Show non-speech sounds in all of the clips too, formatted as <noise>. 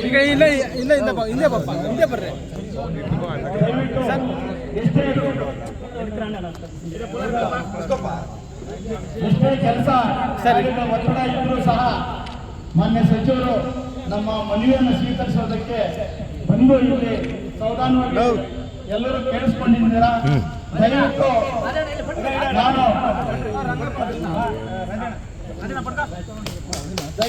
ಈಗ ಇಲ್ಲ ಇಲ್ಲ ಹಿಂದೆ ಹಿಂದೆ ಬಪ್ಪ ಹಿಂದೆ ಬರ್ರಿ. ಎಷ್ಟೇ ಕೆಲಸ ಒತ್ತಡ ಇದ್ರೂ ಸಹ ಮಾನ್ಯ ಸಚಿವರು ನಮ್ಮ ಮನವಿಯನ್ನು ಸ್ವೀಕರಿಸೋದಕ್ಕೆ ಬಂದು ಇಲ್ಲಿ ಸೌಧಾನವಾಗಿ ಎಲ್ಲರೂ ಕೇಳಿಸ್ಕೊಂಡಿದ್ದೀರಾ ದಯವಿಟ್ಟು ನಾನು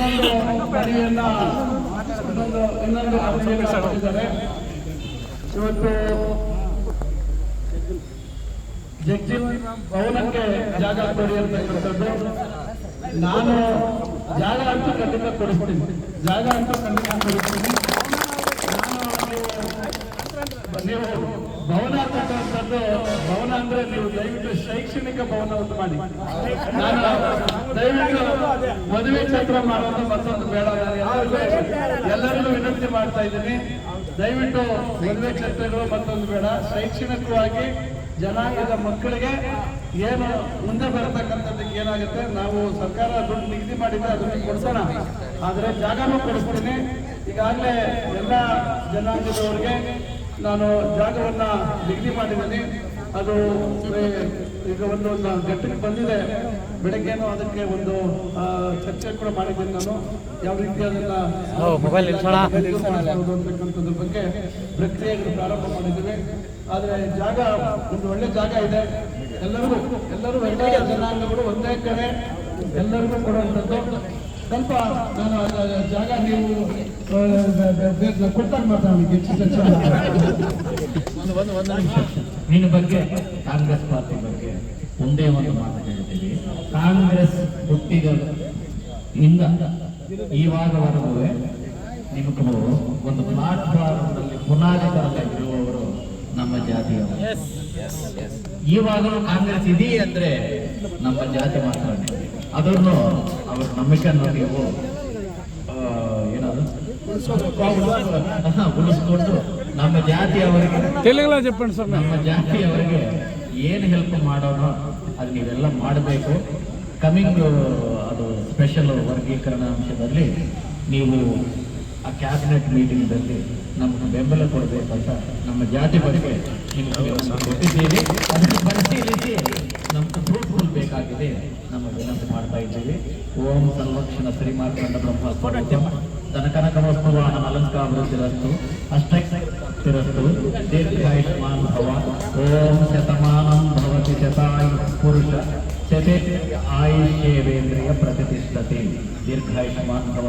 ಇನ್ನೊಂದು ಮನೆಯನ್ನ ಇನ್ನೊಂದು ಇನ್ನೊಂದು ಕೊಟ್ಟಿದ್ದಾರೆ. ಇವತ್ತು ಜಗಜೀವನ್ ಭವನಕ್ಕೆ ಜಾಗ ಕೊಡಿ ಅಂತಕ್ಕಂಥದ್ದು ನಾನು ಜಾಗ ಅಂತೂ ಖಂಡಿತ ಕೊಡಿಸ್ತೀನಿ. ಜಾಗ ಅಂತೂ ಖಂಡಿತ ಕೊಡಿಸ್ತೀನಿ. ನಾನು ನೀವು ಭವನ ಅಂತಕ್ಕಂಥದ್ದು ಭವನ ಅಂದ್ರೆ ನೀವು ದಯವಿಟ್ಟು ಶೈಕ್ಷಣಿಕ ಭವನ ಅಂತ ಮಾಡಿ. ನಾನು ದಯವಿಟ್ಟು ಮದುವೆ ಛತ್ರ ಮಾಡೋದು ಮತ್ತೊಂದು ಬೇಡ ಎಲ್ಲರಿಗೂ ವಿನಂತಿ ಮಾಡ್ತಾ ಇದ್ದೀನಿ. ದಯವಿಟ್ಟು ಮದುವೆ ಛತ್ರಗಳು ಮತ್ತೊಂದು ಬೇಡ. ಶೈಕ್ಷಣಿಕವಾಗಿ ಜನಾಂಗದ ಮಕ್ಕಳಿಗೆ ಏನು ಮುಂದೆ ಬರತಕ್ಕಂಥದ್ದಕ್ಕೆ ಏನಾಗುತ್ತೆ, ನಾವು ಸರ್ಕಾರ ದುಡ್ಡು ನಿಗದಿ ಮಾಡಿದ್ರೆ ಅದನ್ನು ಕೊಡ್ಸೋಣ. ಆದರೆ ಜಾಗನೂ ಕೊಡಿಸ್ತೀನಿ. ಈಗಾಗಲೇ ಎಲ್ಲ ಜನಾಂಗದವರಿಗೆ ನಾನು ಜಾಗವನ್ನ ನಿಗದಿ ಮಾಡಿದ್ದೀನಿ. ಅದು ಈಗ ಒಂದು ಗಟ್ಟಿಗೆ ಘಟ್ಟಕ್ಕೆ ಬಂದಿದೆ. ಬೆಳಗ್ಗೆನೂ ಅದಕ್ಕೆ ಒಂದು ಚರ್ಚೆ ಕೂಡ ಮಾಡಿದ್ದೀನಿ ನಾನು. ಯಾವ ರೀತಿ ಅದನ್ನ ಮೊಬೈಲ್ ಅಂತಕ್ಕಂಥದ್ರ ಬಗ್ಗೆ ಪ್ರಕ್ರಿಯೆಗಳು ಪ್ರಾರಂಭ ಮಾಡಿದ್ದೀವಿ. ಆದರೆ ಜಾಗ ಒಂದು ಒಳ್ಳೆ ಜಾಗ ಇದೆ. ಎಲ್ಲರಿಗೂ ಎಲ್ಲರೂ ಎಲ್ಲ ಜನಾಂಗಗಳು ಒಂದೇ ಕಡೆ ಎಲ್ಲರಿಗೂ ಕೊಡುವಂಥದ್ದು. ಸ್ವಲ್ಪ ನಾನು ಜಾಗ ನೀವು ಕೊಟ್ಟಾಗ ಮಾತಾಡಲಿಕ್ಕೆ ಹೆಚ್ಚು ಚರ್ಚೆ ಒಂದು ಒಂದು ಒಂದು ನಿನ್ನ ಬಗ್ಗೆ ಕಾಂಗ್ರೆಸ್ ಪಾರ್ಟಿ ಬಗ್ಗೆ ಒಂದೇ ಒಂದು ಮಾತು ಹೇಳ್ತೀವಿ. ಕಾಂಗ್ರೆಸ್ ಹುಟ್ಟಿದ ಇಂದ ಇವಾಗವರೆಗೂ ನಿಮಗೂ ಒಂದು ಪ್ಲಾಟ್ಫಾರ್ಮ್ನಲ್ಲಿ ಪುನಾದಿ ಇರುವವರು ನಮ್ಮ ಜಾತಿ ಇವಾಗಲೂ ಕಾಂಗ್ರೆಸ್ ಇದೆ ಅಂದ್ರೆ ನಮ್ಮ ಜಾತಿ ಮಾತಾಡಿ ಅದನ್ನು ಅವ್ರ ನಂಬಿಕೆಯನ್ನು ನೀವು ಏನಾದ್ರು <laughs> ಉಳಿಸ್ಕೊಂಡು ನಮ್ಮ ಜಾತಿ ಅವರಿಗೆ ಚೆಪ್ಪಣ ಸರ್ ನಮ್ಮ ಜಾತಿ ಅವರಿಗೆ ಏನು ಹೆಲ್ಪ್ ಮಾಡೋಣ ಅದು ನೀವೆಲ್ಲ ಮಾಡಬೇಕು. ಕಮಿಂಗ್ ಅದು ಸ್ಪೆಷಲ್ ವರ್ಗೀಕರಣ ಅಂಶದಲ್ಲಿ ನೀವು ಆ ಕ್ಯಾಬಿನೆಟ್ ಮೀಟಿಂಗ್ದಲ್ಲಿ ನಮಗೆ ಬೆಂಬಲ ಕೊಡಬೇಕಂತ ನಮ್ಮ ಜಾತಿ ಬಗ್ಗೆ ಕೊಟ್ಟಿದ್ದೀವಿ ಅದನ್ನು ಪರಿಶೀಲಿಸಿ ನಮ್ಗೆ ಫ್ರೂಟ್ಫುಲ್ ಬೇಕಾಗಿದೆ ನಮ್ಮ ವಿನಂತಿ ಮಾಡ್ತಾ ಇದ್ದೀವಿ. ಓಂ ಸಂರಕ್ಷಣ ಶ್ರೀಮಾರ್ಕಂಡ ಬ್ರಹ್ಮ ವಸ್ತು ವಾಹನ ಅಲಂಕಾವೃತ್ತಿರಸ್ತು ಅಷ್ಟೈರಸ್ತು ದೀರ್ಘಾಯುಷ್ಮಾನ್ ಭವ ಓಂ ಶತಮಾನಂ ಭವತಿ ಶತಾಯು ಪುರುಷ. ಶತೆ ಆಯುಷ್ಯೇವೇಂದ್ರಿಯ ಪ್ರತಿಷ್ಠತೆ. ದೀರ್ಘಾಯುಷ್ಮಾನ್ ಭವ